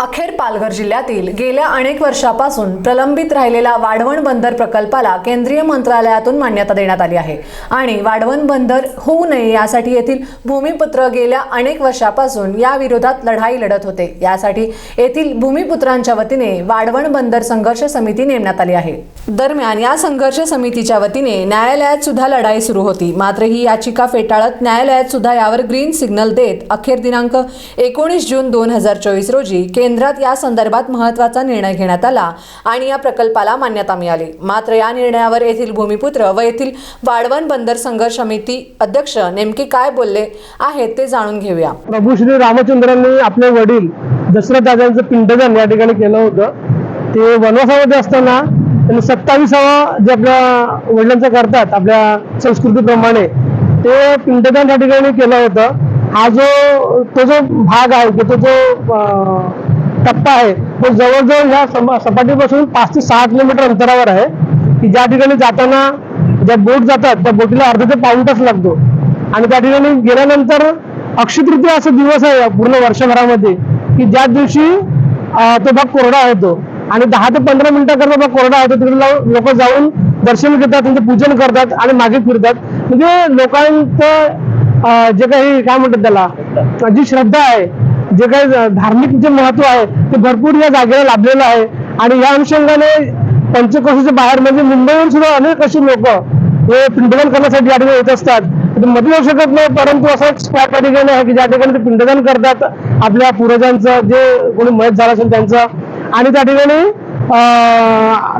अखेर पालघर जिल्ह्यातील गेल्या अनेक वर्षापासून प्रलंबित राहिलेला वाढवण बंदर प्रकल्पाला केंद्रीय मंत्रालयातून मान्यता देण्यात आली आहे. आणि वाढवण बंदर होऊ नये यासाठी येथील भूमिपुत्र गेल्या अनेक वर्षापासून या विरोधात लढाई लढत होते. यासाठी येथील भूमिपुत्रांच्या वतीने वाढवण बंदर संघर्ष समिती नेमण्यात आली आहे. दरम्यान या संघर्ष समितीच्या वतीने न्यायालयात सुद्धा लढाई सुरू होती. मात्र ही याचिका फेटाळत न्यायालयात सुद्धा यावर ग्रीन सिग्नल देत अखेर दिनांक एकोणीस जून दोन हजार चोवीस रोजी केंद्रात या संदर्भात महत्त्वाचा निर्णय घेण्यात आला आणि या प्रकल्पाला मान्यता मिळाली. मात्र या निर्णयावर येथील भूमिपुत्र व येथील वाढवण बंदर संघर्ष समिती अध्यक्ष नेमके काय बोलले आहेत ते जाणून घेऊया. प्रभू श्री रामचंद्रांनी आपले वडील दशरथ दादांचं पिंडदान या ठिकाणी केलं होतं. ते वनवासामध्ये असताना त्यांनी सत्तावीसावा जे आपल्या वडिलांचं करतात आपल्या संस्कृतीप्रमाणे ते पिंडदान या ठिकाणी केलं होतं. हा जो तो जो भाग आहे की तो जो टप्पा आहे. तो जवळजवळ ह्या सपाटीपासून पाच ते सहा किलोमीटर अंतरावर आहे. की ज्या ठिकाणी जाताना ज्या बोट जातात त्या बोटीला अर्धा ते पाऊण तास लागतो. आणि त्या ठिकाणी गेल्यानंतर अक्षतृतीया असा दिवस आहे पूर्ण वर्षभरामध्ये की ज्या दिवशी तो भाग कोरडा होतो. आणि दहा ते पंधरा मिनिटाकरता भाग कोरडा होतो. तिकडे लोक जाऊन दर्शन घेतात त्यांचं पूजन करतात आणि मागे फिरतात. म्हणजे लोकांचं जे काही काय म्हणतात त्याला जी श्रद्धा आहे जे काही धार्मिक जे महत्त्व आहे ते भरपूर या जागेला लाभलेलं आहे. आणि या अनुषंगाने पंचकोशीच्या बाहेर म्हणजे मुंबईहून सुद्धा अनेक अशी लोक हे पिंडदान करण्यासाठी या ठिकाणी येत असतात. ते मध्ये येऊ शकत नाही परंतु असा एक स्पॉट या ठिकाणी आहे की ज्या ठिकाणी ते पिंडदान करतात आपल्या पूर्वजांचं जे कोणी मयत झालं असेल त्यांचं. आणि त्या ठिकाणी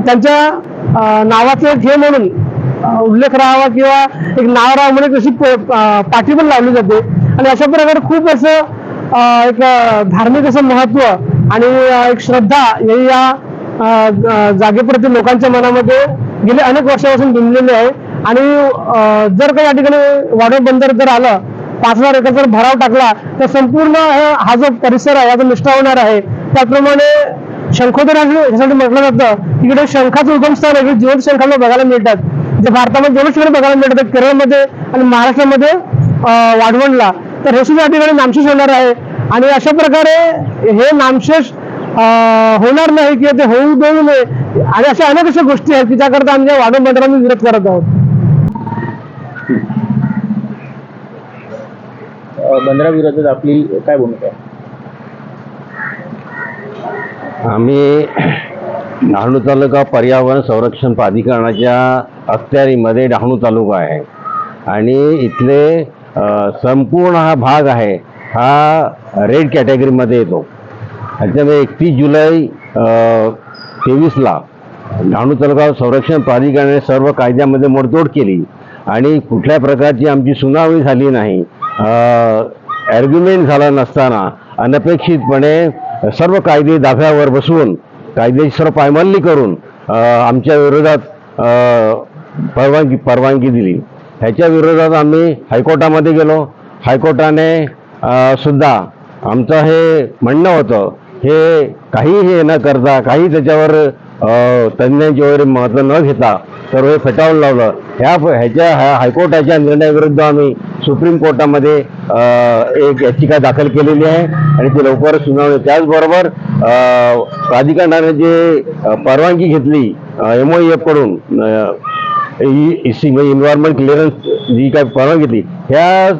त्यांच्या नावाचं एक हे म्हणून उल्लेख राहावा किंवा एक नाव राहावं म्हणून अशी प- पाठी पण लावली जाते. आणि अशा प्रकारे खूप असं एक धार्मिक असं महत्त्व आणि एक श्रद्धा हे या जागेप्रती लोकांच्या मनामध्ये गेले अनेक वर्षापासून बिंबलेले आहे. आणि जर का या ठिकाणी वाढव बंदर जर आलं पाच हजार एकर जर भराव टाकला तर संपूर्ण हा जो परिसर आहे याचा निष्ठा होणार आहे त्याचप्रमाणे शंखोदर ह्यासाठी म्हटलं जातं तिकडे शंखाचं उगमस्थान आहे जिवंत शंखाला बघायला मिळतात. जे भारतामध्ये दोनच ठिकाणी बघायला मिळतात केरळमध्ये आणि महाराष्ट्रामध्ये वाढवणला. तर हे सुद्धा या ठिकाणी नामशेष होणार आहे. आणि अशा प्रकारे हे नामशेष अं, होणार नाही किंवा ते होऊ देऊ नये आणि अशा अनेक अशा गोष्टी आहेत की त्याकरता आम्ही या वाढवण बंदरांनी विरोध करत आहोत. बंदराविरोधात आपली काय भूमिका आहे? आम्ही डहाणू तालुका पर्यावरण संरक्षण प्राधिकरणाच्या अखत्यारीमध्ये डहाणू तालुका आहे. आणि इथले संपूर्ण हा भाग आहे हा रेड कॅटेगरीमध्ये येतो. त्याच्यामध्ये एकतीस जुलै तेवीसला डहाणू तालुका संरक्षण प्राधिकरणाने सर्व कायद्यामध्ये मोडतोड केली आणि कुठल्या प्रकारची आमची सुनावणी झाली नाही ॲर्ग्युमेंट झाला नसताना अनपेक्षितपणे सर्व कायदे दाफ्यावर बसवून कायद्याची सर्व पायमल्ली करून आमच्या विरोधात परवानगी परवानगी दिली. ह्याच्या विरोधात आम्ही हायकोर्टामध्ये गेलो. हायकोर्टाने सुद्धा आमचं हे म्हणणं होतं हे काही हे न करता काही त्याच्यावर अ, वगैरे महत्त्व न घेता सर्व हे फेटाळून लावलं. ह्या ह्याच्या ह्या हायकोर्टाच्या निर्णयाविरुद्ध आम्ही सुप्रीम कोर्टामध्ये एक याचिका दाखल केलेली आहे आणि ती लवकरच सुनावणी त्याचबरोबर प्राधिकरणाने जे परवानगी घेतली एम ओ कडून अ, म्हणजे इन्व्हायरमेंट क्लिअरन्स जी काय परवानगी घेतली ह्या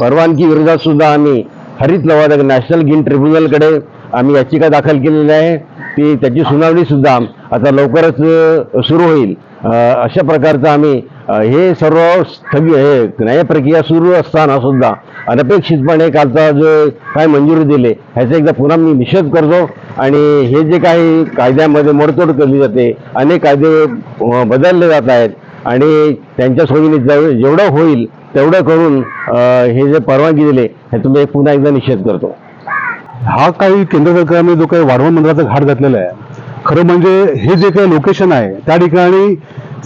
परवानगी विरोधात सुद्धा आम्ही हरित लवाद नॅशनल ग्रीन ट्रिब्युनलकडे आम्ही याचिका दाखल केलेली आहे. ती त्याची सुनावणी सुद्धा आता लवकरच सुरू होईल. अशा प्रकारचं आम्ही हे सर्व स्थगित हे न्याय प्रक्रिया सुरू असताना सुद्धा अनपेक्षितपणे कालचा जो काय मंजुरी दिले ह्याचा एकदा पुन्हा मी निषेध करतो. आणि हे जे काही कायद्यामध्ये मोडतोड केली जाते अनेक कायदे बदलले जात आहेत. आणि त्यांच्या सोयीने जेवढं होईल तेवढं करून हे जे परवानगी दिले हे तुम्ही पुन्हा एकदा निषेध करतो. हा काही केंद्र सरकारने जो काही वाढवण मंडळाचा घाट घातलेला आहे खरं म्हणजे हे जे काही लोकेशन आहे त्या ठिकाणी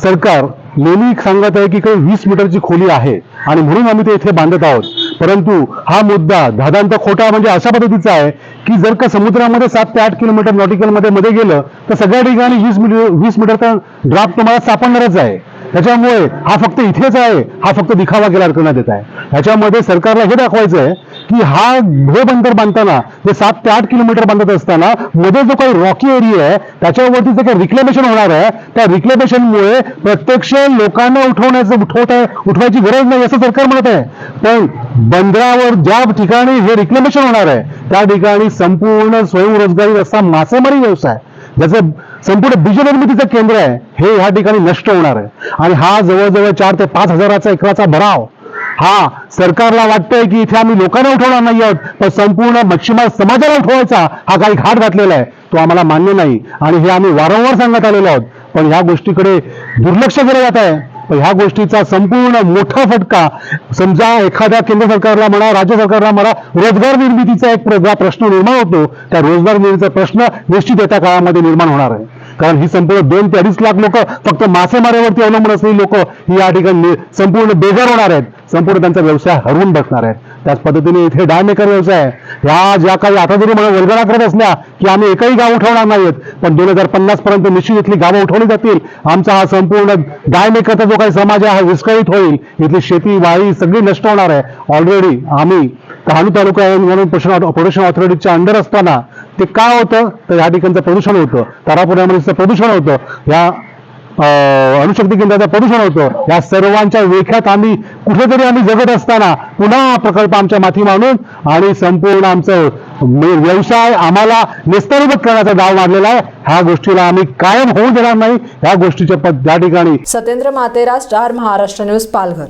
सरकार नेहमी सांगत आहे की काही वीस मीटरची खोली आहे आणि म्हणून आम्ही ते इथे बांधत आहोत. परंतु हा मुद्दा धादांत खोटा म्हणजे अशा पद्धतीचा आहे की जर का समुद्रामध्ये सात ते आठ किलोमीटर नॉटिकलमध्ये मध्ये गेलं तर सगळ्या ठिकाणी वीस मीटर वीस मीटरचा ड्राफ्ट तुम्हाला सापडणारच आहे. त्याच्यामुळे हा फक्त इथेच आहे हा फक्त दिखावा केला करण्यात येत आहे. ह्याच्यामध्ये सरकारला हे दाखवायचं आहे की हा हे बंदर बांधताना जे सात ते आठ किलोमीटर बांधत असताना मध्ये जो काही रॉकी एरिया आहे त्याच्यावरती जे काही रिक्लेमेशन होणार आहे त्या रिक्लेमेशनमुळे प्रत्यक्ष लोकांना उठवण्याचं उठवत आहे उठवायची गरज नाही असं सरकार म्हणत आहे. पण बंदरावर ज्या ठिकाणी हे रिक्लेमेशन होणार आहे त्या ठिकाणी संपूर्ण स्वयंरोजगारी असा मासेमारी व्यवसाय ज्याचं संपूर्ण बीज निर्मितीचं केंद्र आहे. हे ह्या ठिकाणी नष्ट होणार आहे. आणि हा जवळजवळ चार ते पाच हजाराचा एकराचा भराव हा सरकारला वाटतंय की इथे आम्ही लोकांना उठवणार नाही आहोत पण संपूर्ण मच्छीमार समाजाला उठवायचा हा काही घाट घातलेला आहे. तो आम्हाला मान्य नाही. आणि हे आम्ही वारंवार सांगत आलेलो आहोत. पण ह्या गोष्टीकडे दुर्लक्ष केलं जात आहे. ह्या गोष्टीचा संपूर्ण मोठा फटका समजा एखाद्या केंद्र सरकारला म्हणा राज्य सरकारला म्हणा रोजगार निर्मितीचा एक प्रश्न निर्माण होतो त्या रोजगार निर्मितीचा प्रश्न निश्चित येत्या काळामध्ये निर्माण होणार आहे. कारण ही संपूर्ण दोन ते अडीच लाख लोक फक्त मासेमाऱ्यावरती अवलंबून असलेली लोक ही या ठिकाणी संपूर्ण बेजार होणार आहेत. संपूर्ण त्यांचा व्यवसाय हरवून बसणार आहेत. त्याच पद्धतीने इथे डायमेकर व्यवसाय. आहे. ह्या ज्या काही आता जरी मला वल्गना करत असल्या की आम्ही एकही गाव उठवणार नाहीत पण दोन हजार पन्नास पर्यंत निश्चित इथली गावं उठवली जातील. आमचा हा संपूर्ण डायमेकरचा जो काही समाज आहे हा विस्कळीत होईल. इथली शेती वाळी सगळी नष्ट होणार आहे. ऑलरेडी आम्ही डहाणू तालुका म्हणून प्रोडक्शन ऑथॉरिटीच्या अंडर असताना ते काय होतं? तर या ठिकाणचं प्रदूषण होतं. तारापुरामध्ये प्रदूषण होतं या अणुशक्ती केंद्राचं प्रदूषण होतं. या सर्वांच्या वेख्यात आम्ही कुठेतरी आम्ही जगत असताना पुन्हा हा प्रकल्प आमच्या माथी मानून आणि संपूर्ण आमचं म्हणजे व्यवसाय आम्हाला निस्तरूपत करण्याचा डाव मारलेला आहे. ह्या गोष्टीला आम्ही कायम होऊ देणार नाही. ह्या गोष्टीच्या पद- त्या ठिकाणी सत्येंद्र मातेरा स्टार महाराष्ट्र न्यूज पालघर.